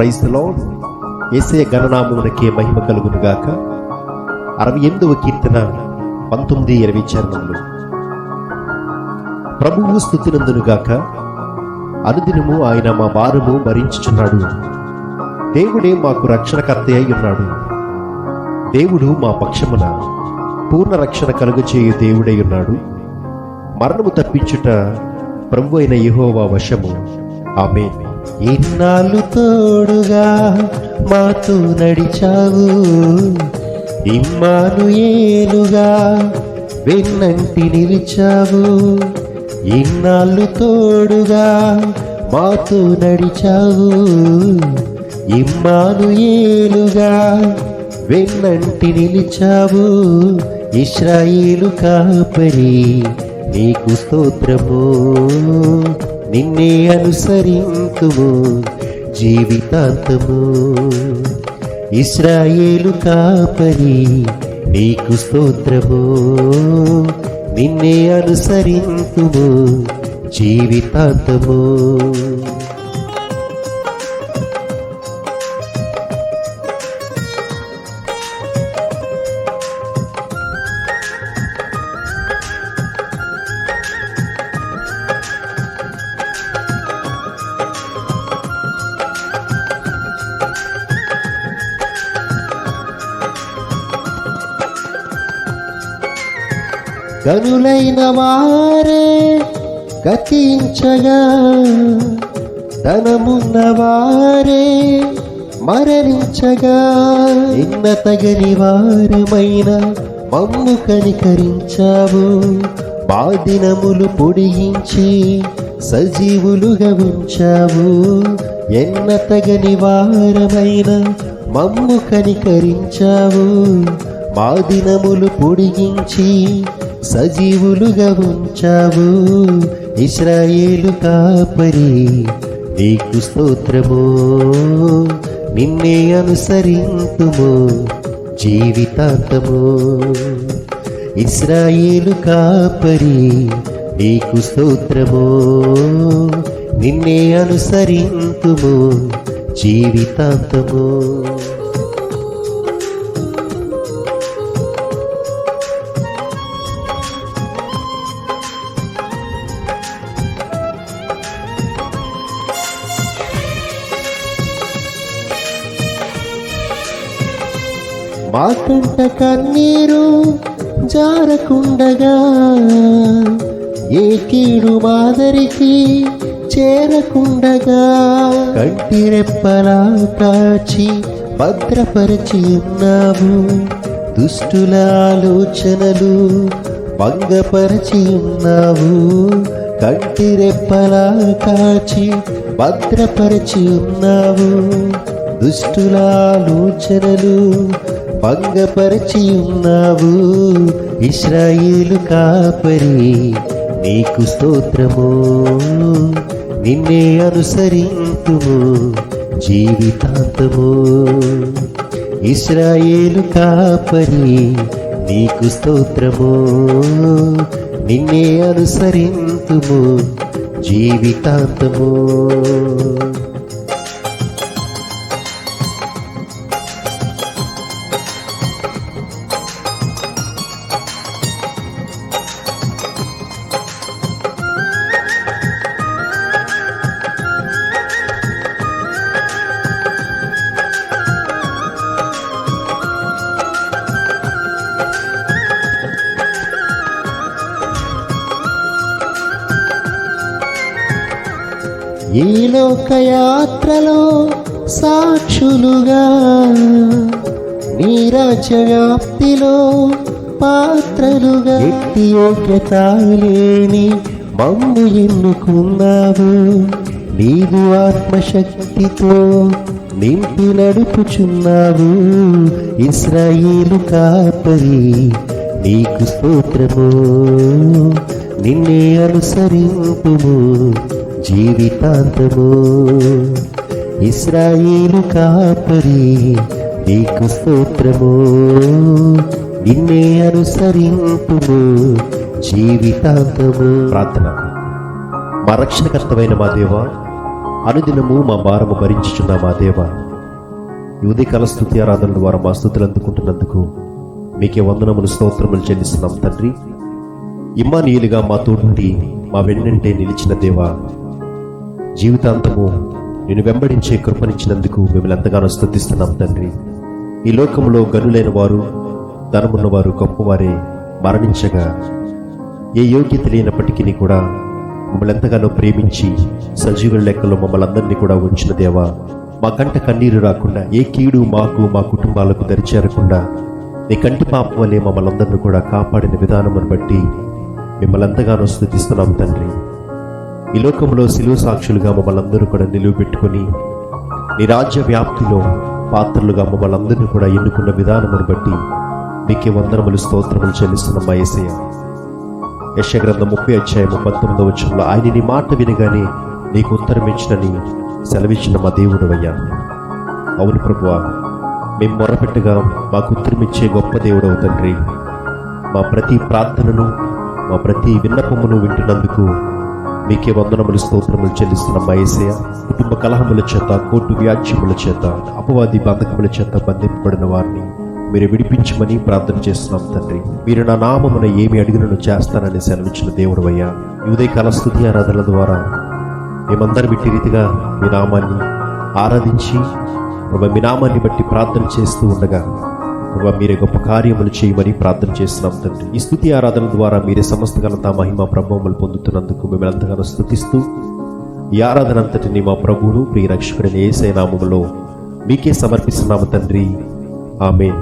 ప్రైజ్లో ఏసే గణనామునకే మహిమ కలుగునుగాక. అరవై ఎనిమిదవ కీర్తన పంతొమ్మిది ఇరవై చరణములు. ప్రభువు స్థుతినందునుగాక. అనుదినము ఆయన మా భారము భరించుచున్నాడు. దేవుడే మాకు రక్షణకర్త అయి ఉన్నాడు. దేవుడు మా పక్షమున పూర్ణ రక్షణ కలుగచేయు దేవుడై ఉన్నాడు. మరణము తప్పించుట ప్రభు అయిన యహోవా వశము. ఆమె ఇన్నాళ్ళు తోడుగా మాతో నడిచావు. ఇమ్మాను ఏలుగా వెన్నంటి నిలిచావు. ఇన్నాళ్ళు తోడుగా మాతో నడిచావు. ఇమ్మాను ఏలుగా వెన్నంటి నిలిచావు. ఇస్రాయిలు కాపరి నీకు స్తోత్రము. నిన్నే అనుసరింతుము జీవితాంతము. ఇస్రాయేలు కాపరి నీకు స్తోత్రము. నిన్నే అనుసరింతుము జీవితాంతము. గనులైన వారే గతించగా ధనమున్న వారే మరణించగా. నిన్న తగని వారమైన మమ్ము కనికరించావు. బాదినములు పొడిగించి సజీవులుగా ఉంచావు. ఎన్న తగని వారమైన మమ్ము కనికరించావు. మా దినములు పొడిగించి సజీవులుగా ఉంచావు. ఇస్రాయేలు కాపరి నీకు స్తోత్రము. నిన్నే అనుసరింతుము జీవితాంతము. ఇస్రాయేలు కాపరి నీకు స్తోత్రము. నిన్నే అనుసరింతుము జీవితాంతము. మా కన్నీరు జారకుండగా ఏ కీడు మాదరికి చేరకుండగా. కంటి రెప్పలా కాచి భద్రపరిచి ఉన్నావు. దుష్టుల ఆలోచనలు భంగపరిచి ఉన్నావు. కంటి రెప్పలా కాచి భద్రపరిచి ఉన్నావు. దుష్టుల ఆలోచనలు భంగపరిచి ఉన్నావు. ఇస్రాయిలు కాపరి నీకు స్తోత్రము. నిన్నే అనుసరింతుము జీవితాంతము. ఇస్రాయేలు కాపరి నీకు స్తోత్రము. నిన్నే అనుసరింతుము జీవితాంతము. ఈ లోకయాత్రలో సాక్షులుగా నీ రాజ్య పాత్రలుగా వ్యక్తి యోగ్యత లేని మమ్ము ఎన్నుకున్నావు? నీవు ఆత్మశక్తితో నింపి నడుపుచున్నావు. ఇస్రాయిలు కాపరి నీకు స్తోత్రము. నిన్నే అనుసరింపుము. జీవితాంతము. ఇస్రాయిలు కాపరి నీకు స్తోత్రము. నిన్నే అనుసరింపుము జీవితాంతము. ప్రార్థన. మా రక్షణకర్తమైన మా దేవ అనుదినము మా భారము భరించుచున్న మా దేవ ఈ ఉదయకాల స్థుతి ఆరాధన ద్వారా మా స్థుతులు అందుకుంటున్నందుకు మీకే వందనములు స్తోత్రములు చెల్లిస్తున్నాం తండ్రి. ఇమ్మానీయులుగా మా తోటి మా వెన్నంటే నిలిచిన దేవా జీవితాంతము నేను వెంబడించే కృపనిచ్చినందుకు మిమ్మల్ని ఎంతగానో స్థుతిస్తున్నాం తండ్రి. ఈ లోకంలో గనులైన వారు ధనమున్నవారు గొప్పవారే మరణించగా ఏ యోగ్యత లేనప్పటికీ కూడా మమ్మల్ని ఎంతగానో ప్రేమించి సజీవుల లెక్కలో మమ్మల్ని అందరినీ కూడా ఉంచిన దేవా మా కంట కన్నీరు రాకుండా ఏ కీడు మాకు మా కుటుంబాలకు దరిచేరకుండా నీ కంటి పాపం వలె మమ్మల్ని అందరినీ కూడా కాపాడిన విధానమును బట్టి మిమ్మల్ని ఎంతగానో స్థుతిస్తున్నాం తండ్రి. ఈ లోకంలో సిలువ సాక్షులుగా మమ్మల్ని అందరూ కూడా నిలువబెట్టుకుని నీ రాజ్య వ్యాప్తిలో పాత్రలుగా మమ్మల్ని అందరినీ కూడా ఎన్నుకున్న విధానమును బట్టి నీకే వందనములు స్తోత్రములు చెల్లిస్తున్న మా యశగ్రంథం ముప్పై అధ్యాయము పంతొమ్మిదవ వచ్చంలో ఆయన నీ మాట వినగానే నీకు ఉత్తరమిచ్చినని సెలవిచ్చిన మా దేవుడు అయ్యా అవును ప్రభువ మేము మొరపెట్టగా మాకు ఉత్తరమిచ్చే గొప్ప దేవుడవు తండ్రి. మా ప్రతి ప్రార్థనను మా ప్రతి విన్నపమును వింటున్నందుకు మీకే వందనములు స్తోత్రములు చెల్లిస్తున్న మా కుటుంబ కలహముల చేత కోర్టు వ్యాజ్యముల చేత అపవాది బంధకముల చేత బంధింపబడిన వారిని మీరు విడిపించమని ప్రార్థన చేస్తున్నాం తండ్రి. మీరు నా నామమున ఏమి అడిగినను చేస్తానని సెలవిచ్చిన దేవుడు అయ్యా. ఉదయకాల స్థుతి ఆరాధనల ద్వారా మేమందరం ఇట్టి రీతిగా మీ నామాన్ని ఆరాధించి మీ నామాన్ని బట్టి ప్రార్థన చేస్తూ ఉండగా ప్రభా మీరే గొప్ప కార్యములు చేయమని ప్రార్థన చేస్తున్నాం తండ్రి. ఈ స్థుతి ఆరాధన ద్వారా మీరే సమస్త ఘనత మహిమ ప్రభావములు పొందుతున్నందుకు మిమ్మల్ని ఎంతగానో స్థుతిస్తూ ఈ ఆరాధన అంతటిని మా ప్రభువును ప్రియ ఏసే నామములో మీకే సమర్పిస్తున్నాము తండ్రి. ఆమె